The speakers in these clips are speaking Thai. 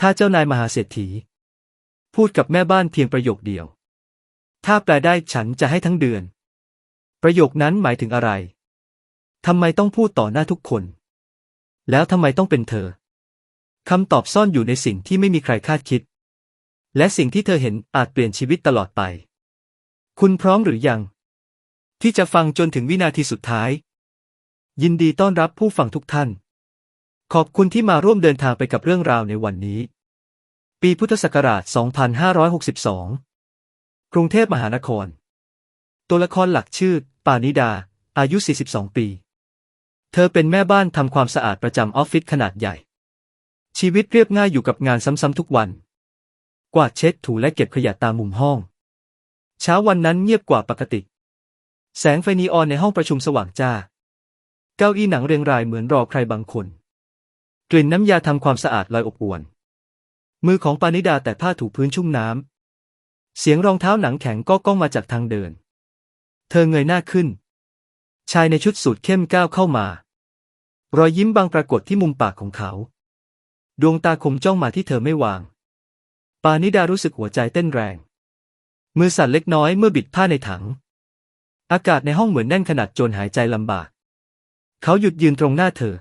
ถ้าเจ้านายมหาเศรษฐี พูดกับแม่บ้านเพียงประโยคเดียว ถ้าแปลได้ฉันจะให้ทั้งเดือน ประโยคนั้นหมายถึงอะไรทำไมต้องพูดต่อหน้าทุกคน แล้วทำไมต้องเป็นเธอคำตอบซ่อนอยู่ในสิ่งที่ไม่มีใครคาดคิด และสิ่งที่เธอเห็นอาจเปลี่ยนชีวิตตลอดไป คุณพร้อมหรือยัง ที่จะฟังจนถึงวินาทีสุดท้าย ยินดีต้อนรับผู้ฟังทุกท่าน ขอบคุณที่มาร่วมเดินทางไปกับเรื่องราวในวันนี้ ปีพุทธศักราช 2562 กรุงเทพมหานคร ตัวละครหลักชื่อ ปานิดา อายุ 42 ปี เธอเป็นแม่บ้านทำความสะอาดประจำออฟฟิศขนาดใหญ่ ชีวิตเรียบง่ายอยู่กับงานซ้ำๆทุกวัน กวาดเช็ดถูและเก็บขยะตามมุมห้อง เช้าวันนั้นเงียบกว่าปกติ แสงไฟนีออนในห้องประชุมสว่างจ้า เก้าอี้หนังเรียงรายเหมือนรอใครบางคน กลิ่นน้ำยาทำความสะอาดลอยอบอวน มือของปานิดาแต่ผ้าถูพื้นชุ่มน้ำ เสียงรองเท้าหนังแข็งก็ก้องมาจากทางเดิน เธอเงยหน้าขึ้น ชายในชุดสูทเข้มก้าวเข้ามา รอยยิ้มบางปรากฏที่มุมปากของเขา ดวงตาคมจ้องมาที่เธอไม่วาง ปานิดารู้สึกหัวใจเต้นแรง มือสั่นเล็กน้อยเมื่อบิดผ้าในถัง อากาศในห้องเหมือนแน่นขนาดจนหายใจลำบาก เขาหยุดยืนตรงหน้าเธอ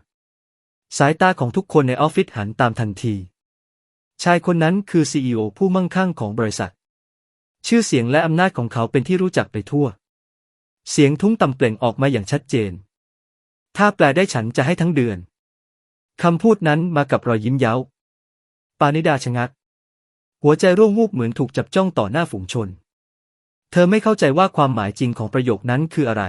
สายตาของทุกคนในออฟฟิศหันตามทันที ชายคนนั้นคือซีอผู้มั่งคั่งของบริษัท ชื่อเสียงและอำนาจของเขาเป็นที่รู้จักไปทั่ว เสียงทุ้มต่ำเปล่งออกมาอย่างชัดเจน ถ้าแปลได้ฉันจะให้ทั้งเดือน คำพูดนั้นมากับรอยยิ้มเย้า ปานิดาชะงัก หัวใจร่วงวูบเหมือนถูกจับจ้องต่อหน้าฝูงชน เธอไม่เข้าใจว่าความหมายจริงของประโยคนั้นคืออะไร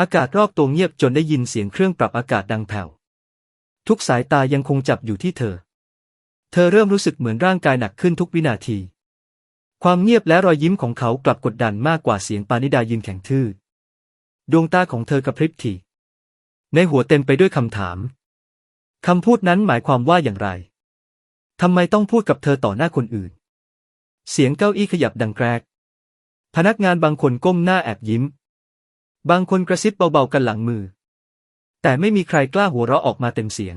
อากาศรอบตัวเงียบจนได้ยินเสียงเครื่องปรับอากาศดังแผ่ว ทุกสายตายังคงจับอยู่ที่เธอ เธอเริ่มรู้สึกเหมือนร่างกายหนักขึ้นทุกวินาที ความเงียบและรอยยิ้มของเขากลับกดดันมากกว่าเสียงปานิดายืนแข็งทื่อ ดวงตาของเธอกระพริบถี่ ในหัวเต็มไปด้วยคำถาม คำพูดนั้นหมายความว่าอย่างไร ทำไมต้องพูดกับเธอต่อหน้าคนอื่น เสียงเก้าอี้ขยับดังแกรก พนักงานบางคนก้มหน้าแอบยิ้ม บางคนกระซิบเบาๆกันหลังมือ แต่ไม่มีใครกล้าหัวเราะออกมาเต็มเสียง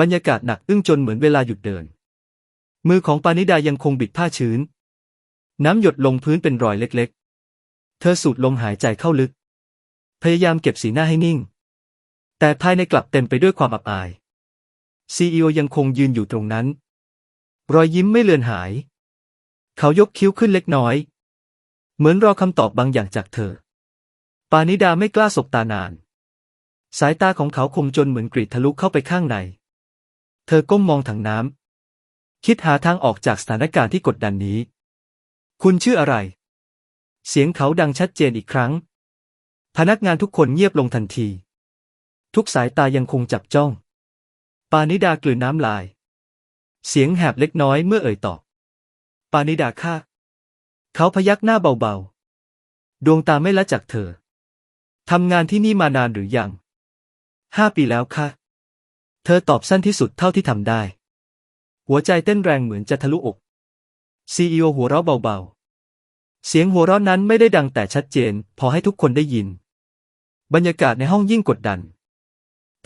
บรรยากาศหนักอึ้งจนเหมือนเวลาหยุดเดิน มือของปานิดายังคงบิดผ้าชื้น น้ำหยดลงพื้นเป็นรอยเล็กๆ เธอสูดลมหายใจเข้าลึก พยายามเก็บสีหน้าให้นิ่ง แต่ภายในกลับเต็มไปด้วยความอับอายซีอีโอยังคงยืนอยู่ตรงนั้น รอยยิ้มไม่เลือนหาย เขายกคิ้วขึ้นเล็กน้อย เหมือนรอคำตอบบางอย่างจากเธอ ปานิดาไม่กล้าสบตานาน สายตาของเขาคมจนเหมือนกรีดทะลุเข้าไปข้างใน เธอก้มมองถังน้ำ คิดหาทางออกจากสถานการณ์ที่กดดันนี้ คุณชื่ออะไร เสียงเขาดังชัดเจนอีกครั้ง พนักงานทุกคนเงียบลงทันที ทุกสายตายังคงจับจ้อง ปานิดากลืนน้ำลาย เสียงแหบเล็กน้อยเมื่อเอ่ยตอบ ปานิดาค่ะเขาพยักหน้าเบาๆ ดวงตาไม่ละจากเธอ ทำงานที่นี่มานานหรือยัง ห้าปีแล้วค่ะ เธอตอบสั้นที่สุดเท่าที่ทำได้ หัวใจเต้นแรงเหมือนจะทะลุอกซีอีโอหัวเราะเบาๆ เสียงหัวเราะนั้นไม่ได้ดังแต่ชัดเจน พอให้ทุกคนได้ยิน บรรยากาศในห้องยิ่งกดดัน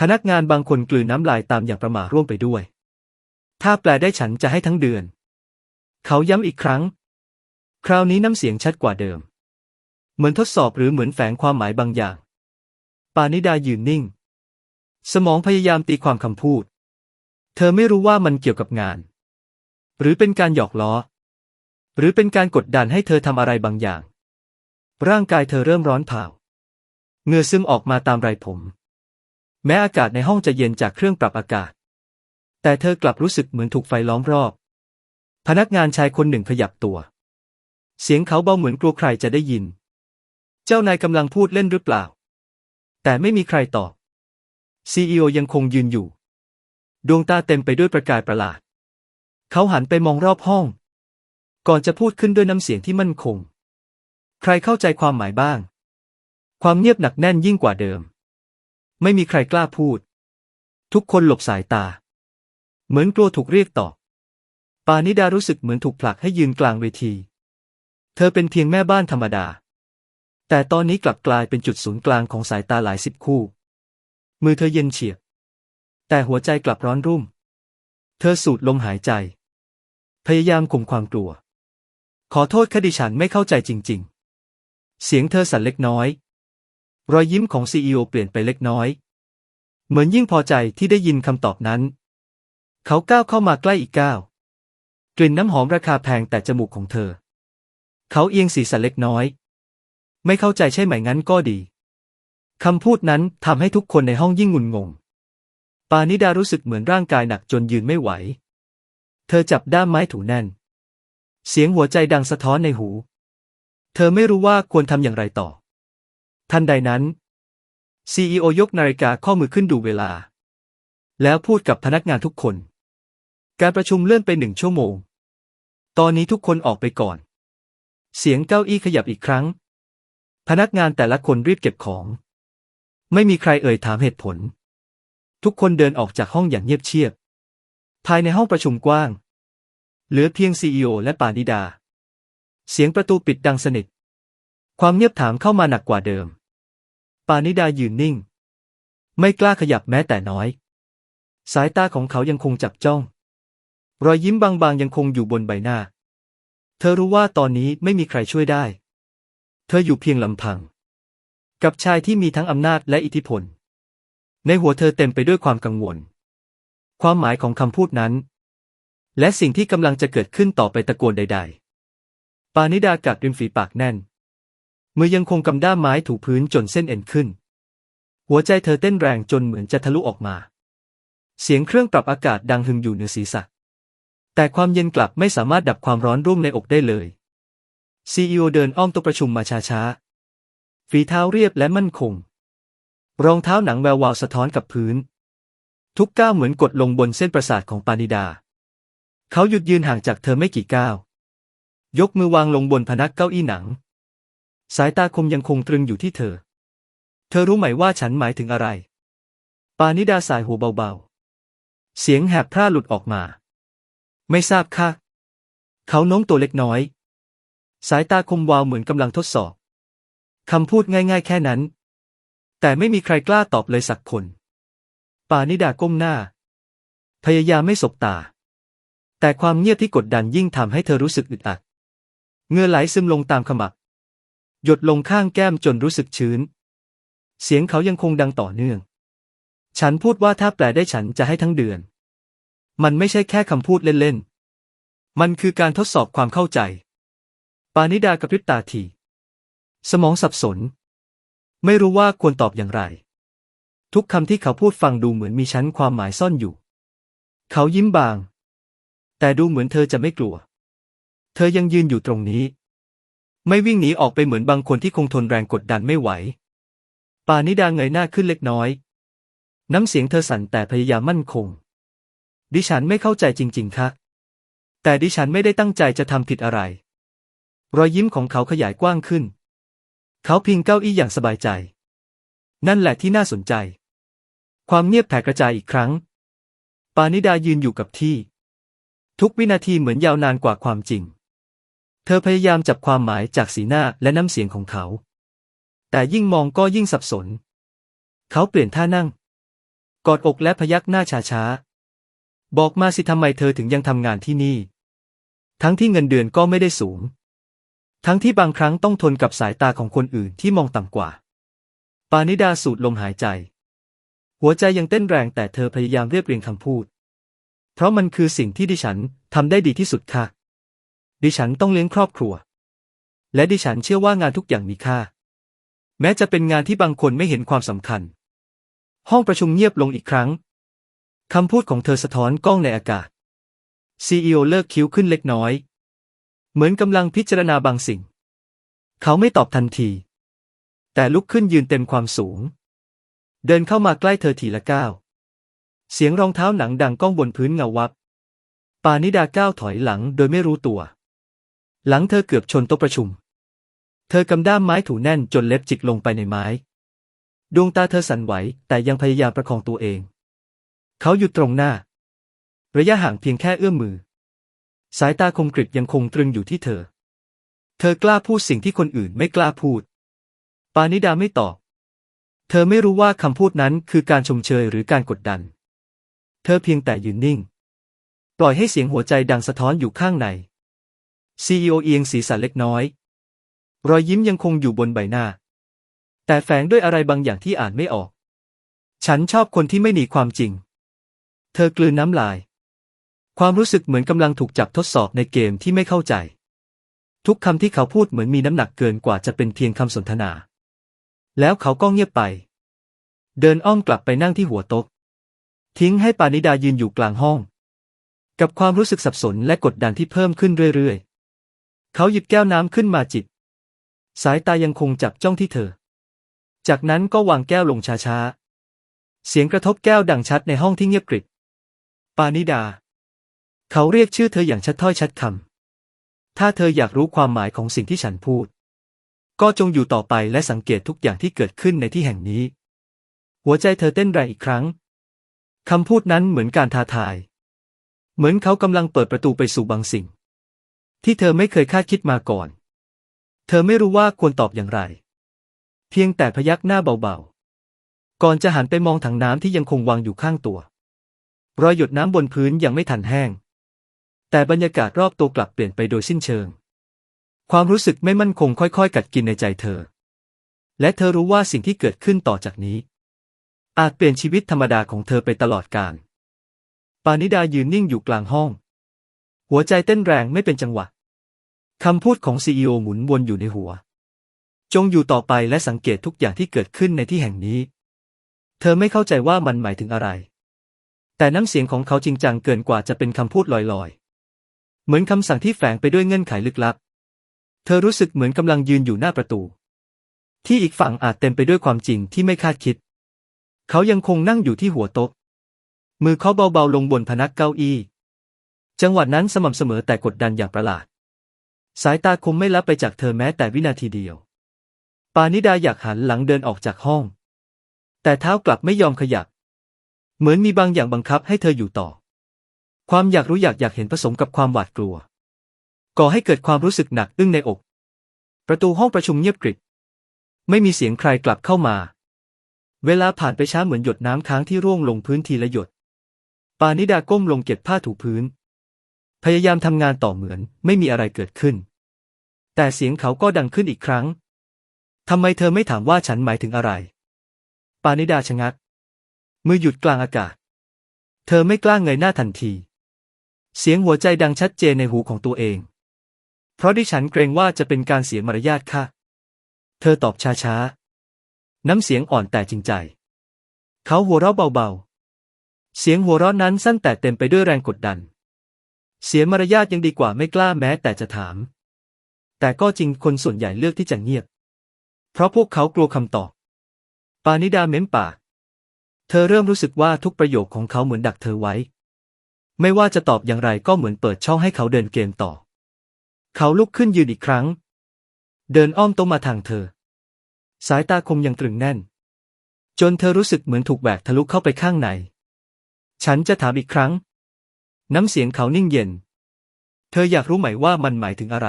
พนักงานบางคนกลืนน้ำลายตามอย่างประหม่าร่วมไปด้วย ถ้าแปลได้ฉันจะให้ทั้งเดือน เขาย้ำอีกครั้ง คราวนี้น้ำเสียงชัดกว่าเดิม เหมือนทดสอบหรือเหมือนแฝงความหมายบางอย่าง ปานิดายืนนิ่ง สมองพยายามตีความคำพูด เธอไม่รู้ว่ามันเกี่ยวกับงาน หรือเป็นการหยอกล้อ หรือเป็นการกดดันให้เธอทำอะไรบางอย่าง ร่างกายเธอเริ่มร้อนเผาเหงื่อซึมออกมาตามไรผม แม้อากาศในห้องจะเย็นจากเครื่องปรับอากาศ แต่เธอกลับรู้สึกเหมือนถูกไฟล้อมรอบ พนักงานชายคนหนึ่งขยับตัว เสียงเขาเบาเหมือนกลัวใครจะได้ยิน เจ้านายกำลังพูดเล่นหรือเปล่า แต่ไม่มีใครตอบ ซีอีโอยังคงยืนอยู่ ดวงตาเต็มไปด้วยประกายประหลาด เขาหันไปมองรอบห้อง ก่อนจะพูดขึ้นด้วยน้ำเสียงที่มั่นคง ใครเข้าใจความหมายบ้าง ความเงียบหนักแน่นยิ่งกว่าเดิม ไม่มีใครกล้าพูด ทุกคนหลบสายตา เหมือนกลัวถูกเรียกตอบปานิดารู้สึกเหมือนถูกผลักให้ยืนกลางเวที เธอเป็นเพียงแม่บ้านธรรมดา แต่ตอนนี้กลับกลายเป็นจุดศูนย์กลางของสายตาหลายสิบคู่ มือเธอเย็นเฉียบ แต่หัวใจกลับร้อนรุ่ม เธอสูดลมหายใจ พยายามข่มความกลัว ขอโทษคดิฉันไม่เข้าใจจริง ๆ เสียงเธอสั่นเล็กน้อย รอยยิ้มของซีอเปลี่ยนไปเล็กน้อย เหมือนยิ่งพอใจที่ได้ยินคำตอบนั้น เขาก้าวเข้ามาใกล้อีกก้าวกลิ่นน้ำหอมราคาแพงแต่จมูกของเธอ เขาเอียงศีรษะเล็กน้อย ไม่เข้าใจใช่ไหมงั้นก็ดี คำพูดนั้นทำให้ทุกคนในห้องยิ่งงุนงง ปานิดารู้สึกเหมือนร่างกายหนักจนยืนไม่ไหว เธอจับด้ามไม้ถูแน่น เสียงหัวใจดังสะท้อนในหู เธอไม่รู้ว่าควรทำอย่างไรต่อ ทันใดนั้น CEO ยกนาฬิกาข้อมือขึ้นดูเวลา แล้วพูดกับพนักงานทุกคน การประชุมเลื่อนไปหนึ่งชั่วโมง ตอนนี้ทุกคนออกไปก่อน เสียงเก้าอี้ขยับอีกครั้ง พนักงานแต่ละคนรีบเก็บของ ไม่มีใครเอ่ยถามเหตุผล ทุกคนเดินออกจากห้องอย่างเงียบเชียบ ภายในห้องประชุมกว้าง เหลือเพียงซีอโอและปานิดา เสียงประตูปิดดังสนิท ความเงียบถามเข้ามาหนักกว่าเดิม ปานิดายืนนิ่ง ไม่กล้าขยับแม้แต่น้อย สายตาของเขายังคงจับจ้อง รอยยิ้มบางๆยังคงอยู่บนใบหน้า เธอรู้ว่าตอนนี้ไม่มีใครช่วยได้ เธออยู่เพียงลำพัง กับชายที่มีทั้งอำนาจและอิทธิพล ในหัวเธอเต็มไปด้วยความกังวล ความหมายของคำพูดนั้น และสิ่งที่กำลังจะเกิดขึ้นต่อไปตะโกนใด ๆ ปานิดากัดริมฝีปากแน่น มือยังคงกำด้ามไม้ถูพื้นจนเส้นเอ็นขึ้น หัวใจเธอเต้นแรงจนเหมือนจะทะลุออกมา เสียงเครื่องปรับอากาศดังหึงอยู่เหนือศีรษะ แต่ความเย็นกลับไม่สามารถดับความร้อนรุ่มในอกได้เลย CEO เดินอ้อมโต๊ะประชุมมาช้าๆ ฝีเท้าเรียบและมั่นคง รองเท้าหนังแวววาวสะท้อนกับพื้น ทุกก้าวเหมือนกดลงบนเส้นประสาทของปานิดา เขาหยุดยืนห่างจากเธอไม่กี่ก้าวยกมือวางลงบนพนักเก้าอี้หนัง สายตาคมยังคงตรึงอยู่ที่เธอ เธอรู้ไหมว่าฉันหมายถึงอะไร ปานิดาสายหัวเบาๆ เสียงแหบพร่าหลุดออกมา ไม่ทราบค่ะ เขาโน้มตัวเล็กน้อย สายตาคมวาวเหมือนกำลังทดสอบ คำพูดง่ายๆ แค่นั้น แต่ไม่มีใครกล้าตอบเลยสักคน ปานิดาก้มหน้า พยายามไม่สบตา แต่ความเงียบที่กดดันยิ่งทำให้เธอรู้สึกอึดอัดเงื่อไหลซึมลงตามขมับ หยดลงข้างแก้มจนรู้สึกชื้น เสียงเขายังคงดังต่อเนื่อง ฉันพูดว่าถ้าแปลได้ฉันจะให้ทั้งเดือน มันไม่ใช่แค่คำพูดเล่นๆ มันคือการทดสอบความเข้าใจ ปานิดากระพริบตาที สมองสับสน ไม่รู้ว่าควรตอบอย่างไร ทุกคำที่เขาพูดฟังดูเหมือนมีชั้นความหมายซ่อนอยู่ เขายิ้มบาง แต่ดูเหมือนเธอจะไม่กลัว เธอยังยืนอยู่ตรงนี้ ไม่วิ่งหนีออกไปเหมือนบางคนที่คงทนแรงกดดันไม่ไหว ปานิดาเงยหน้าขึ้นเล็กน้อย น้ำเสียงเธอสั่นแต่พยายามมั่นคง ดิฉันไม่เข้าใจจริง ๆ ค่ะแต่ดิฉันไม่ได้ตั้งใจจะทำผิดอะไร รอยยิ้มของเขาขยายกว้างขึ้น เขาพิงเก้าอี้อย่างสบายใจ นั่นแหละที่น่าสนใจ ความเงียบแผ่กระจายอีกครั้ง ปานิดายืนอยู่กับที่ ทุกวินาทีเหมือนยาวนานกว่าความจริง เธอพยายามจับความหมายจากสีหน้าและน้ำเสียงของเขา แต่ยิ่งมองก็ยิ่งสับสน เขาเปลี่ยนท่านั่ง กอดอกและพยักหน้าช้าๆ บอกมาสิทำไมเธอถึงยังทำงานที่นี่ ทั้งที่เงินเดือนก็ไม่ได้สูง ทั้งที่บางครั้งต้องทนกับสายตาของคนอื่นที่มองต่ำกว่า ปานิดาสูดลมหายใจ หัวใจยังเต้นแรงแต่เธอพยายามเรียบเรียงคำพูด เพราะมันคือสิ่งที่ดิฉันทำได้ดีที่สุดค่ะ ดิฉันต้องเลี้ยงครอบครัว และดิฉันเชื่อว่างานทุกอย่างมีค่า แม้จะเป็นงานที่บางคนไม่เห็นความสำคัญ ห้องประชุมเงียบลงอีกครั้งคำพูดของเธอสะท้อนกล้องในอากาศ CEO เลิกคิ้วขึ้นเล็กน้อย เหมือนกำลังพิจารณาบางสิ่ง เขาไม่ตอบทันที แต่ลุกขึ้นยืนเต็มความสูง เดินเข้ามาใกล้เธอทีละก้าว เสียงรองเท้าหนังดังก้องบนพื้นเงาวับ ปานิดาก้าวถอยหลังโดยไม่รู้ตัว หลังเธอเกือบชนโต๊ะประชุม เธอกำด้ามไม้ถูแน่นจนเล็บจิกลงไปในไม้ ดวงตาเธอสั่นไหวแต่ยังพยายามประคองตัวเอง เขาหยุดตรงหน้า ระยะห่างเพียงแค่เอื้อมมือ สายตาคมกริบยังคงตรึงอยู่ที่เธอ เธอกล้าพูดสิ่งที่คนอื่นไม่กล้าพูด ปานิดาไม่ตอบ เธอไม่รู้ว่าคำพูดนั้นคือการชมเชยหรือการกดดัน เธอเพียงแต่ยืนนิ่ง ปล่อยให้เสียงหัวใจดังสะท้อนอยู่ข้างในซีอเอียงศีรษะเล็กน้อย รอยยิ้มยังคงอยู่บนใบหน้า แต่แฝงด้วยอะไรบางอย่างที่อ่านไม่ออก ฉันชอบคนที่ไม่หนีความจริง เธอกลืนน้ำลาย ความรู้สึกเหมือนกำลังถูกจับทดสอบในเกมที่ไม่เข้าใจ ทุกคำที่เขาพูดเหมือนมีน้ำหนักเกินกว่าจะเป็นเพียงคำสนทนา แล้วเขาก็เงียบไป เดินอ้อมกลับไปนั่งที่หัวโต๊ะทิ้งให้ปานิดายืนอยู่กลางห้อง กับความรู้สึกสับสนและกดดันที่เพิ่มขึ้นเรื่อยๆ เขาหยิบแก้วน้ำขึ้นมาจิบสายตายังคงจับจ้องที่เธอ จากนั้นก็วางแก้วลงช้าๆ เสียงกระทบแก้วดังชัดในห้องที่เงียบกริบ ปานิดา เขาเรียกชื่อเธออย่างชัดถ้อยชัดคำ ถ้าเธออยากรู้ความหมายของสิ่งที่ฉันพูด ก็จงอยู่ต่อไปและสังเกตทุกอย่างที่เกิดขึ้นในที่แห่งนี้ หัวใจเธอเต้นแรงอีกครั้ง คำพูดนั้นเหมือนการท้าทาย เหมือนเขากำลังเปิดประตูไปสู่บางสิ่ง ที่เธอไม่เคยคาดคิดมาก่อน เธอไม่รู้ว่าควรตอบอย่างไร เพียงแต่พยักหน้าเบาๆ ก่อนจะหันไปมองถังน้ำที่ยังคงวางอยู่ข้างตัว รอยหยดน้ำบนพื้นยังไม่ทันแห้ง แต่บรรยากาศรอบตัวกลับเปลี่ยนไปโดยสิ้นเชิง ความรู้สึกไม่มั่นคงค่อยๆ กัดกินในใจเธอ และเธอรู้ว่าสิ่งที่เกิดขึ้นต่อจากนี้ อาจเปลี่ยนชีวิตธรรมดาของเธอไปตลอดกาลปานิดายืนนิ่งอยู่กลางห้อง หัวใจเต้นแรงไม่เป็นจังหวะคำพูดของซีอีโอหมุนวนอยู่ในหัว จงอยู่ต่อไปและสังเกตทุกอย่างที่เกิดขึ้นในที่แห่งนี้ เธอไม่เข้าใจว่ามันหมายถึงอะไร แต่น้ำเสียงของเขาจริงจังเกินกว่าจะเป็นคำพูดลอยๆ เหมือนคำสั่งที่แฝงไปด้วยเงื่อนไขลึกลับ เธอรู้สึกเหมือนกำลังยืนอยู่หน้าประตู ที่อีกฝั่งอาจเต็มไปด้วยความจริงที่ไม่คาดคิด เขายังคงนั่งอยู่ที่หัวโต๊ะ มือเขาเบาๆลงบนพนักเก้าอี้ จังหวะนั้นสม่ำเสมอแต่กดดันอย่างประหลาด สายตาคมไม่ลับไปจากเธอแม้แต่วินาทีเดียว ปานิดาอยากหันหลังเดินออกจากห้อง แต่เท้ากลับไม่ยอมขยับ เหมือนมีบางอย่างบังคับให้เธออยู่ต่อ ความอยากรู้อยากอยากเห็นผสมกับความหวาดกลัว ก่อให้เกิดความรู้สึกหนักอึ้งในอก ประตูห้องประชุมเงียบกริบไม่มีเสียงใครกลับเข้ามา เวลาผ่านไปช้าเหมือนหยดน้ำค้างที่ร่วงลงพื้นทีละหยด ปานิดาก้มลงเก็บผ้าถูพื้น พยายามทำงานต่อเหมือนไม่มีอะไรเกิดขึ้น แต่เสียงเขาก็ดังขึ้นอีกครั้งทำไมเธอไม่ถามว่าฉันหมายถึงอะไร ปานิดาชะงัก มือหยุดกลางอากาศ เธอไม่กล้าเงยหน้าทันที เสียงหัวใจดังชัดเจนในหูของตัวเอง เพราะดิฉันเกรงว่าจะเป็นการเสียมารยาทค่ะ เธอตอบช้าๆ น้ำเสียงอ่อนแต่จริงใจ เขาหัวเราะเบาๆ เสียงหัวเราะนั้นสั้นแต่เต็มไปด้วยแรงกดดัน เสียมารยาทยังดีกว่าไม่กล้าแม้แต่จะถาม แต่ก็จริงคนส่วนใหญ่เลือกที่จะเงียบ เพราะพวกเขากลัวคำตอบ ปานิดาเม้มปาก เธอเริ่มรู้สึกว่าทุกประโยคของเขาเหมือนดักเธอไว้ ไม่ว่าจะตอบอย่างไรก็เหมือนเปิดช่องให้เขาเดินเกมต่อ เขาลุกขึ้นยืนอีกครั้ง เดินอ้อมโต๊ะมาทางเธอ สายตาคมยังตรึงแน่น จนเธอรู้สึกเหมือนถูกแบกทะลุเข้าไปข้างใน ฉันจะถามอีกครั้ง น้ำเสียงเขานิ่งเย็น เธออยากรู้ไหมว่ามันหมายถึงอะไร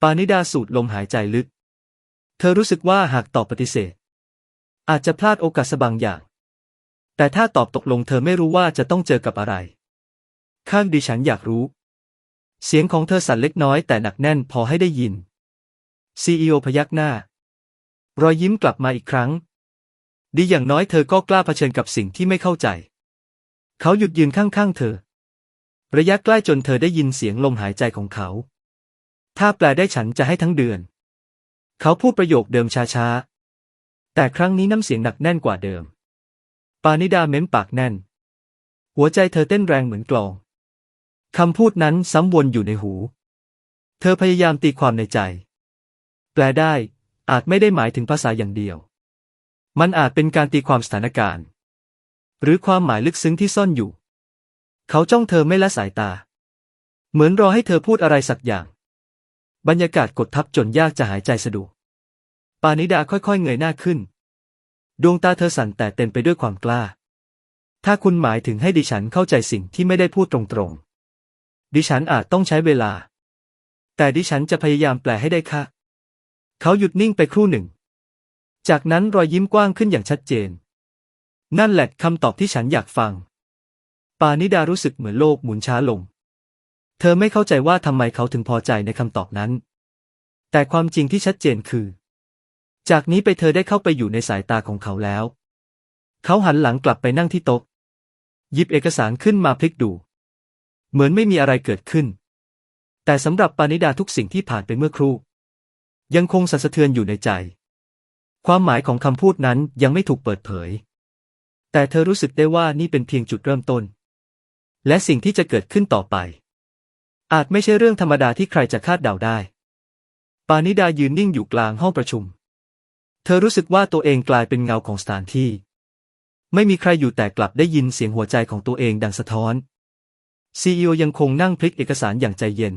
ปานิดาสูดลมหายใจลึก เธอรู้สึกว่าหากตอบปฏิเสธ อาจจะพลาดโอกาสบางอย่าง แต่ถ้าตอบตกลงเธอไม่รู้ว่าจะต้องเจอกับอะไร ข้างดิฉันอยากรู้ เสียงของเธอสั่นเล็กน้อยแต่หนักแน่นพอให้ได้ยินซีอีโอพยักหน้า รอยยิ้มกลับมาอีกครั้ง ดีอย่างน้อยเธอก็กล้าเผชิญกับสิ่งที่ไม่เข้าใจ เขาหยุดยืนข้างๆเธอ ระยะใกล้จนเธอได้ยินเสียงลมหายใจของเขา ถ้าแปลได้ฉันจะให้ทั้งเดือน เขาพูดประโยคเดิมช้าๆ แต่ครั้งนี้น้ำเสียงหนักแน่นกว่าเดิม ปานิดาเม้มปากแน่น หัวใจเธอเต้นแรงเหมือนกลอง คำพูดนั้นซ้ำวนอยู่ในหู เธอพยายามตีความในใจ แปลได้ อาจไม่ได้หมายถึงภาษาอย่างเดียว มันอาจเป็นการตีความสถานการณ์ หรือความหมายลึกซึ้งที่ซ่อนอยู่ เขาจ้องเธอไม่ละสายตา เหมือนรอให้เธอพูดอะไรสักอย่าง บรรยากาศกดทับจนยากจะหายใจสะดวก ปานิดาค่อยๆเงยหน้าขึ้น ดวงตาเธอสั่นแต่เต็มไปด้วยความกล้า ถ้าคุณหมายถึงให้ดิฉันเข้าใจสิ่งที่ไม่ได้พูดตรงๆ ดิฉันอาจต้องใช้เวลา แต่ดิฉันจะพยายามแปลให้ได้ค่ะ เขาหยุดนิ่งไปครู่หนึ่ง จากนั้นรอยยิ้มกว้างขึ้นอย่างชัดเจน นั่นแหละคำตอบที่ฉันอยากฟัง ปานิดารู้สึกเหมือนโลกหมุนช้าลง เธอไม่เข้าใจว่าทำไมเขาถึงพอใจในคำตอบนั้น แต่ความจริงที่ชัดเจนคือ จากนี้ไปเธอได้เข้าไปอยู่ในสายตาของเขาแล้ว เขาหันหลังกลับไปนั่งที่โต๊ะหยิบเอกสารขึ้นมาพลิกดู เหมือนไม่มีอะไรเกิดขึ้น แต่สำหรับปานิดาทุกสิ่งที่ผ่านไปเมื่อครู่ ยังคงสั่นสะเทือนอยู่ในใจ ความหมายของคำพูดนั้นยังไม่ถูกเปิดเผย แต่เธอรู้สึกได้ว่านี่เป็นเพียงจุดเริ่มต้น และสิ่งที่จะเกิดขึ้นต่อไป อาจไม่ใช่เรื่องธรรมดาที่ใครจะคาดเดาได้ ปานิดายืนนิ่งอยู่กลางห้องประชุม เธอรู้สึกว่าตัวเองกลายเป็นเงาของสถานที่ ไม่มีใครอยู่แต่กลับได้ยินเสียงหัวใจของตัวเองดังสะท้อน ซีอีโอยังคงนั่งพลิกเอกสารอย่างใจเย็น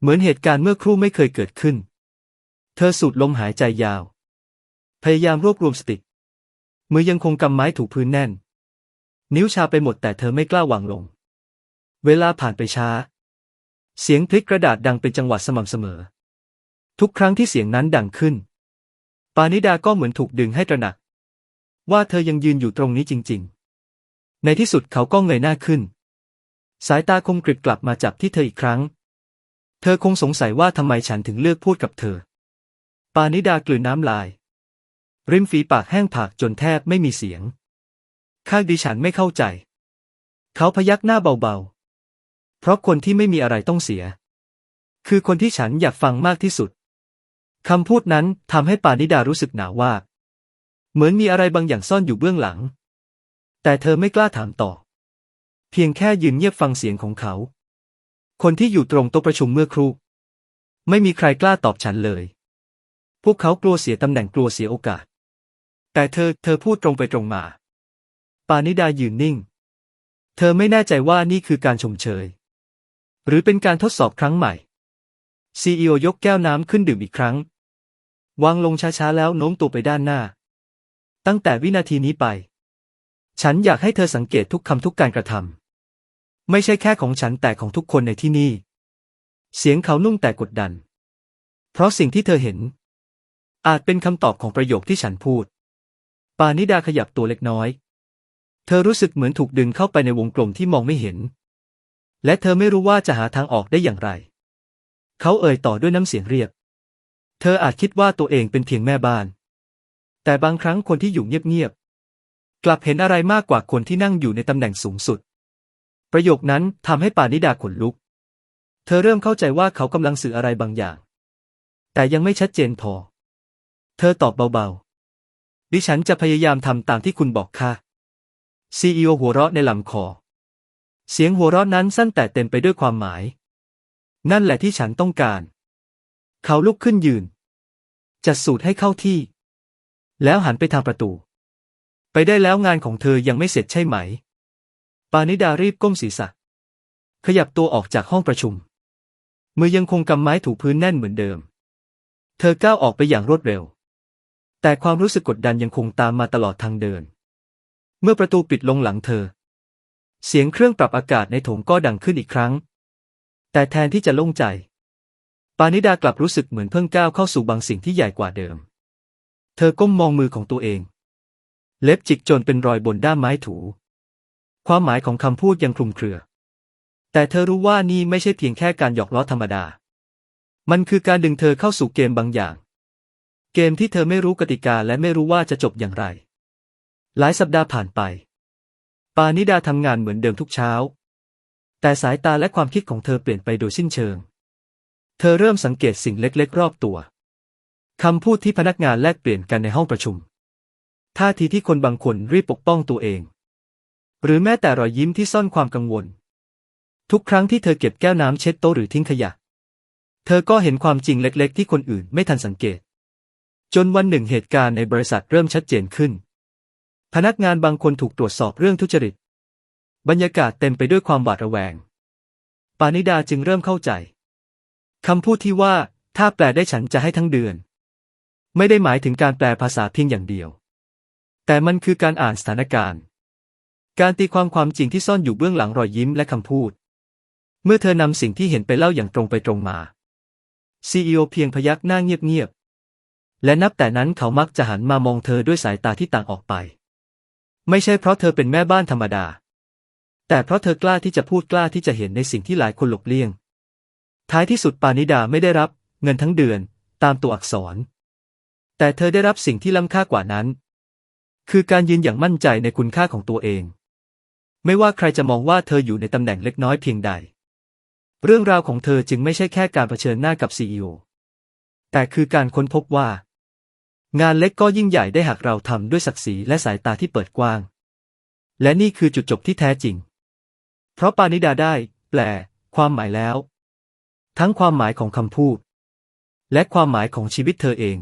เหมือนเหตุการณ์เมื่อครู่ไม่เคยเกิดขึ้น เธอสูดลมหายใจยาว พยายามรวบรวมสติ มือยังคงกำไม้ถูพื้นแน่น นิ้วชาไปหมดแต่เธอไม่กล้าวางลง เวลาผ่านไปช้า เสียงพลิกกระดาษดังเป็นจังหวะสม่ำเสมอ ทุกครั้งที่เสียงนั้นดังขึ้น ปานิดาก็เหมือนถูกดึงให้ตระหนัก ว่าเธอยังยืนอยู่ตรงนี้จริง ๆ ในที่สุดเขาก็เงยหน้าขึ้น สายตาคมกริบกลับมาจับที่เธออีกครั้ง เธอคงสงสัยว่าทำไมฉันถึงเลือกพูดกับเธอ ปานิดากลืนน้ำลาย ริมฝีปากแห้งผากจนแทบไม่มีเสียง ข้างดิฉันไม่เข้าใจ เขาพยักหน้าเบาๆ เพราะคนที่ไม่มีอะไรต้องเสีย คือคนที่ฉันอยากฟังมากที่สุดคำพูดนั้นทำให้ปานิดารู้สึกหนาวว่า เหมือนมีอะไรบางอย่างซ่อนอยู่เบื้องหลัง แต่เธอไม่กล้าถามต่อ เพียงแค่ยืนเงียบฟังเสียงของเขา คนที่อยู่ตรงโต๊ะประชุมเมื่อครู่ ไม่มีใครกล้าตอบฉันเลย พวกเขากลัวเสียตำแหน่งกลัวเสียโอกาส แต่เธอเธอพูดตรงไปตรงมา ปานิดายืนนิ่ง เธอไม่แน่ใจว่านี่คือการชมเชย หรือเป็นการทดสอบครั้งใหม่ซีอียกแก้วน้ำขึ้นดื่มอีกครั้ง วางลงช้าๆแล้วโน้มตัวไปด้านหน้า ตั้งแต่วินาทีนี้ไป ฉันอยากให้เธอสังเกตทุกคำทุกการกระทำ ไม่ใช่แค่ของฉันแต่ของทุกคนในที่นี่ เสียงเขานุ่มแต่กดดัน เพราะสิ่งที่เธอเห็น อาจเป็นคำตอบของประโยคที่ฉันพูด ปานิดาขยับตัวเล็กน้อย เธอรู้สึกเหมือนถูกดึงเข้าไปในวงกลมที่มองไม่เห็น และเธอไม่รู้ว่าจะหาทางออกได้อย่างไร เขาเอ่ยต่อด้วยน้ำเสียงเรียบ เธออาจคิดว่าตัวเองเป็นเพียงแม่บ้าน แต่บางครั้งคนที่อยู่เงียบๆกลับเห็นอะไรมากกว่าคนที่นั่งอยู่ในตำแหน่งสูงสุด ประโยคนั้นทำให้ปานิดาขนลุก เธอเริ่มเข้าใจว่าเขากำลังสื่ออะไรบางอย่าง แต่ยังไม่ชัดเจนพอ เธอตอบเบาๆ ดิฉันจะพยายามทำตามที่คุณบอกค่ะซีอีโอหัวเราะในลำคอ เสียงหัวเราะนั้นสั้นแต่เต็มไปด้วยความหมาย นั่นแหละที่ฉันต้องการ เขาลุกขึ้นยืน จัดสูตรให้เข้าที่ แล้วหันไปทางประตู ไปได้แล้วงานของเธอยังไม่เสร็จใช่ไหม ปานิดารีบก้มศีรษะ ขยับตัวออกจากห้องประชุม มือยังคงกำไม้ถูพื้นแน่นเหมือนเดิม เธอก้าวออกไปอย่างรวดเร็ว แต่ความรู้สึกกดดันยังคงตามมาตลอดทางเดิน เมื่อประตูปิดลงหลังเธอ เสียงเครื่องปรับอากาศในโถงก็ดังขึ้นอีกครั้ง แต่แทนที่จะโล่งใจ ปานิดากลับรู้สึกเหมือนเพิ่งก้าวเข้าสู่บางสิ่งที่ใหญ่กว่าเดิม เธอก้มมองมือของตัวเอง เล็บจิกจนเป็นรอยบนด้ามไม้ถู ความหมายของคำพูดยังคลุมเครือ แต่เธอรู้ว่านี่ไม่ใช่เพียงแค่การหยอกล้อธรรมดา มันคือการดึงเธอเข้าสู่เกมบางอย่าง เกมที่เธอไม่รู้กติกาและไม่รู้ว่าจะจบอย่างไร หลายสัปดาห์ผ่านไป ปานิดาทำงานเหมือนเดิมทุกเช้า แต่สายตาและความคิดของเธอเปลี่ยนไปโดยสิ้นเชิง เธอเริ่มสังเกตสิ่งเล็ก ๆ รอบตัวคำพูดที่พนักงานแลกเปลี่ยนกันในห้องประชุม ท่าทีที่คนบางคนรีบปกป้องตัวเอง หรือแม้แต่รอยยิ้มที่ซ่อนความกังวล ทุกครั้งที่เธอเก็บแก้วน้ำเช็ดโต๊ะหรือทิ้งขยะ เธอก็เห็นความจริงเล็กๆ ที่คนอื่นไม่ทันสังเกต จนวันหนึ่งเหตุการณ์ในบริษัทเริ่มชัดเจนขึ้น พนักงานบางคนถูกตรวจสอบเรื่องทุจริต บรรยากาศเต็มไปด้วยความหวาดระแวง ปานิดาจึงเริ่มเข้าใจคำพูดที่ว่าถ้าแปลได้ฉันจะให้ทั้งเดือน ไม่ได้หมายถึงการแปลภาษาเพียงอย่างเดียว แต่มันคือการอ่านสถานการณ์ การตีความความจริงที่ซ่อนอยู่เบื้องหลังรอยยิ้มและคำพูด เมื่อเธอนำสิ่งที่เห็นไปเล่าอย่างตรงไปตรงมาซีอีโอเพียงพยักหน้าเงียบๆ และนับแต่นั้นเขามักจะหันมามองเธอด้วยสายตาที่ต่างออกไป ไม่ใช่เพราะเธอเป็นแม่บ้านธรรมดา แต่เพราะเธอกล้าที่จะพูดกล้าที่จะเห็นในสิ่งที่หลายคนหลบเลี่ยง ท้ายที่สุดปานิดาไม่ได้รับ เงินทั้งเดือน ตามตัวอักษร แต่เธอได้รับสิ่งที่ล้ำค่ากว่านั้น คือการยืนอย่างมั่นใจในคุณค่าของตัวเอง ไม่ว่าใครจะมองว่าเธออยู่ในตำแหน่งเล็กน้อยเพียงใด เรื่องราวของเธอจึงไม่ใช่แค่การเผชิญหน้ากับซีอีโอแต่คือการค้นพบว่า งานเล็กก็ยิ่งใหญ่ได้หากเราทำด้วยศักดิ์ศรีและสายตาที่เปิดกว้าง และนี่คือจุดจบที่แท้จริง เพราะปานิดาได้ แปล ความหมายแล้ว ทั้งความหมายของคำพูด และความหมายของชีวิตเธอเอง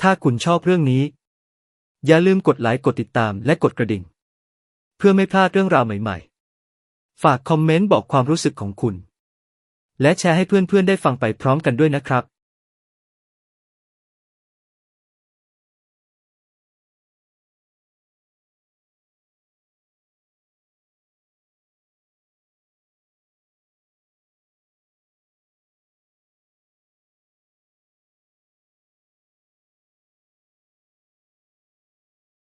ถ้าคุณชอบเรื่องนี้ อย่าลืมกดไลค์กดติดตามและกดกระดิ่ง เพื่อไม่พลาดเรื่องราวใหม่ๆ ฝากคอมเมนต์บอกความรู้สึกของคุณ และแชร์ให้เพื่อนๆได้ฟังไปพร้อมกันด้วยนะครับ